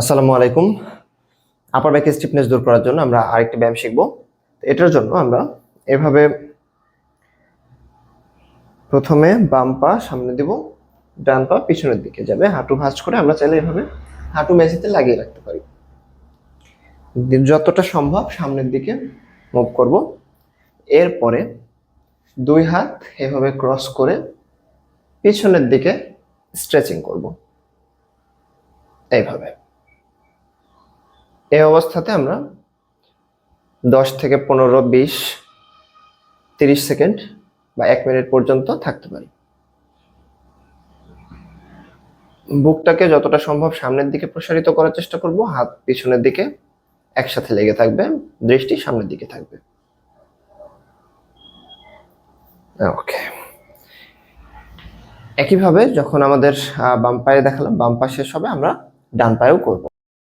আসসালামু আলাইকুম। আপার back stiffness দূর করার জন্য আমরা আরেকটি ব্যায়াম শিখব। এটার জন্য আমরা এভাবে প্রথমে বাম পা সামনে দিব, ডান পা পিছনের দিকে যাবে। হাঁটু ভাঁজ করে আমরা চাইলে এভাবে হাঁটু মেঝেতে লাগিয়ে রাখতে পারি। যতটা সম্ভব সামনের দিকে মুভ করব। এরপরে দুই হাত এভাবে ক্রস করে পিছনের দিকে স্ট্রেচিং করব। এইভাবে। এই অবস্থাতে আমরা দশ থেকে পনেরো, বিশ, তিরিশ সেকেন্ড বা এক মিনিট পর্যন্ত থাকতে পারি। বুকটাকে যতটা সম্ভব সামনের দিকে প্রসারিত করার চেষ্টা করব। হাত পিছনের দিকে একসাথে লেগে থাকবে, দৃষ্টি সামনের দিকে থাকবে। ওকে। একইভাবে যখন আমাদের বাম পায়ে দেখালাম, বাম পা শেষ হবে আমরা ডান পায়েও করব।